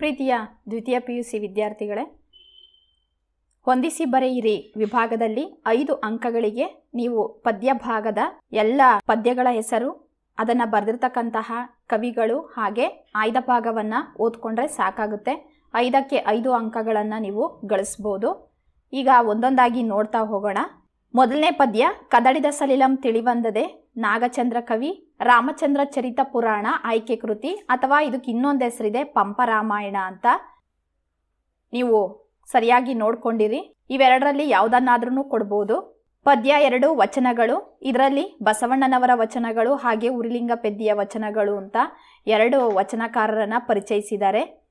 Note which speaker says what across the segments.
Speaker 1: ಪ್ರೀತಿಯ ದ್ವಿತೀಯ P U C ವಿದ್ಯಾರ್ಥಿಗಳೇ, ಹೊಂದಿಸಿ ಬರೆಯಿರಿ ವಿಭಾಗದಲ್ಲಿ ಐದು ಅಂಕಗಳಿಗೆ ನೀವು ಪದ್ಯ ಭಾಗದ ಎಲ್ಲ ಪದ್ಯಗಳ ಹೆಸರು, ಅದನ್ನು ಬರೆದಿರ್ತಕ್ಕಂತಹ ಕವಿಗಳು ಹಾಗೆ ಆಯ್ದ ಭಾಗವನ್ನು ಓದ್ಕೊಂಡ್ರೆ ಸಾಕಾಗುತ್ತೆ. ಐದಕ್ಕೆ ಐದು ಅಂಕಗಳನ್ನು ನೀವು ಗಳಿಸ್ಬೋದು. ಈಗ ಒಂದೊಂದಾಗಿ ನೋಡ್ತಾ ಹೋಗೋಣ. ಮೊದಲನೇ ಪದ್ಯ, ಕದಡಿದ ಸಲಿಲಂ ತಿಳಿವಂದದೆ ನಾಗಚಂದ್ರ ಕವಿ, ರಾಮಚಂದ್ರ ಚರಿತ ಪುರಾಣ, ಆಯ್ಕೆ ಕೃತಿ ಅಥವಾ ಇದಕ್ಕೆ ಇನ್ನೊಂದು ಹೆಸರಿದೆ ಪಂಪ ರಾಮಾಯಣ ಅಂತ. ನೀವು ಸರಿಯಾಗಿ ನೋಡ್ಕೊಂಡಿರಿ. ಇವೆರಡರಲ್ಲಿ ಯಾವುದನ್ನಾದ್ರೂ ಕೊಡ್ಬೋದು. ಪದ್ಯ ಎರಡು ವಚನಗಳು, ಇದರಲ್ಲಿ ಬಸವಣ್ಣನವರ ವಚನಗಳು ಹಾಗೆ ಉರಿಲಿಂಗ ಪೆದ್ದಿಯ ವಚನಗಳು ಅಂತ ಎರಡು ವಚನಕಾರರನ್ನ ಪರಿಚಯಿಸಿದ್ದಾರೆ.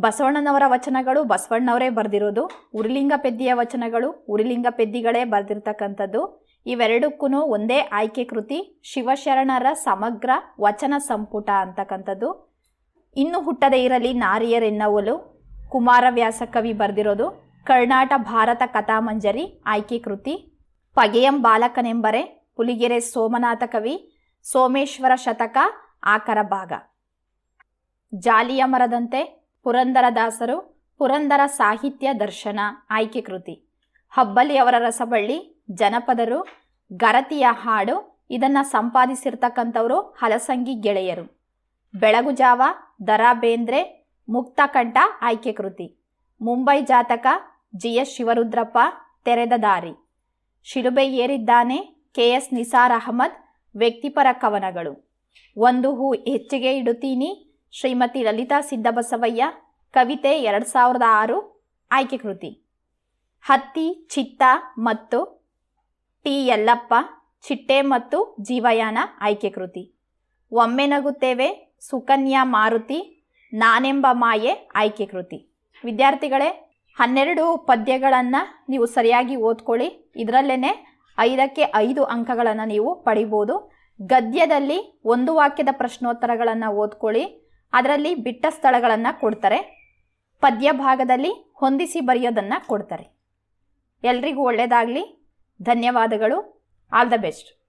Speaker 1: ಬಸವಣ್ಣನವರ ವಚನಗಳು ಬಸವಣ್ಣವರೇ ಬರೆದಿರೋದು, ಉರಿಲಿಂಗ ಪೆದ್ದಿಯ ವಚನಗಳು ಉರಿಲಿಂಗ ಪೆದ್ದಿಗಳೇ ಬರೆದಿರ್ತಕ್ಕಂಥದ್ದು. ಇವೆರಡಕ್ಕೂ ಒಂದೇ ಆಯ್ಕೆ ಕೃತಿ, ಶಿವಶರಣರ ಸಮಗ್ರ ವಚನ ಸಂಪುಟ ಅಂತಕ್ಕಂಥದ್ದು. ಇನ್ನು ಹುಟ್ಟದೇ ಇರಲಿ ನಾರಿಯರೆನ್ನವಲು ಕುಮಾರವ್ಯಾಸ ಕವಿ ಬರೆದಿರೋದು, ಕರ್ನಾಟ ಭಾರತ ಕಥಾಮಂಜರಿ ಆಯ್ಕೆ ಕೃತಿ. ಪಗೆಯಂ ಬಾಲಕನೆಂಬರೆ ಪುಲಿಗೆರೆ ಸೋಮನಾಥ ಕವಿ, ಸೋಮೇಶ್ವರ ಶತಕ ಆಕರ ಭಾಗ. ಜಾಲಿಯ ಮರದಂತೆ ಪುರಂದರದಾಸರು ಪುರಂದರ ಸಾಹಿತ್ಯ ದರ್ಶನ ಆಯ್ಕೆ ಕೃತಿ. ಹಬ್ಬಲಿಯವರ ರಸಬಳ್ಳಿ ಜನಪದರು, ಗರತಿಯ ಹಾಡು, ಇದನ್ನು ಸಂಪಾದಿಸಿರ್ತಕ್ಕಂಥವರು ಹಲಸಂಗಿ ಗೆಳೆಯರು. ಬೆಳಗುಜಾವ ದರಾ ಬೇಂದ್ರೆ ಮುಕ್ತಕಂಠ ಆಯ್ಕೆ ಕೃತಿ. ಮುಂಬೈ ಜಾತಕ, ಜಿ ಎಸ್ ಶಿವರುದ್ರಪ್ಪ ತೆರೆದ ದಾರಿ. ಶಿಲುಬೆ ಏರಿದ್ದಾನೆ ಕೆ ಎಸ್ ನಿಸಾರ್ ಅಹಮದ್, ವ್ಯಕ್ತಿಪರ ಕವನಗಳು. ಒಂದು ಹೂ ಹೆಚ್ಚಿಗೆ ಇಡುತ್ತೀನಿ, ಶ್ರೀಮತಿ ಲಲಿತಾ ಸಿದ್ದಬಸವಯ್ಯ, ಕವಿತೆ ಎರಡು ಸಾವಿರದ ಆರು, ಆಯ್ಕೆ ಕೃತಿ. ಹತ್ತಿ, ಚಿತ್ತ ಮತ್ತು ಟಿ ಯಲ್ಲಪ್ಪ ಚಿಟ್ಟೆ ಮತ್ತು ಜೀವಯಾನ ಆಯ್ಕೆ ಕೃತಿ. ಒಮ್ಮೆ ನಗುತ್ತೇವೆ, ಸುಕನ್ಯಾ ಮಾರುತಿ, ನಾನೆಂಬ ಮಾಯೆ ಆಯ್ಕೆ ಕೃತಿ. ವಿದ್ಯಾರ್ಥಿಗಳೇ, ಹನ್ನೆರಡು ಪದ್ಯಗಳನ್ನು ನೀವು ಸರಿಯಾಗಿ ಓದ್ಕೊಳ್ಳಿ. ಇದರಲ್ಲೇ ಐದಕ್ಕೆ ಐದು ಅಂಕಗಳನ್ನು ನೀವು ಪಡಿಬೋದು. ಗದ್ಯದಲ್ಲಿ ಒಂದು ವಾಕ್ಯದ ಪ್ರಶ್ನೋತ್ತರಗಳನ್ನು ಓದ್ಕೊಳ್ಳಿ. ಅದರಲ್ಲಿ ಬಿಟ್ಟ ಸ್ಥಳಗಳನ್ನು ಕೊಡ್ತಾರೆ. ಪದ್ಯ ಭಾಗದಲ್ಲಿ ಹೊಂದಿಸಿ ಬರೆಯೋದನ್ನು ಕೊಡ್ತಾರೆ. ಎಲ್ರಿಗೂ ಒಳ್ಳೆಯದಾಗಲಿ ಧನ್ಯವಾದಗಳು. All the best.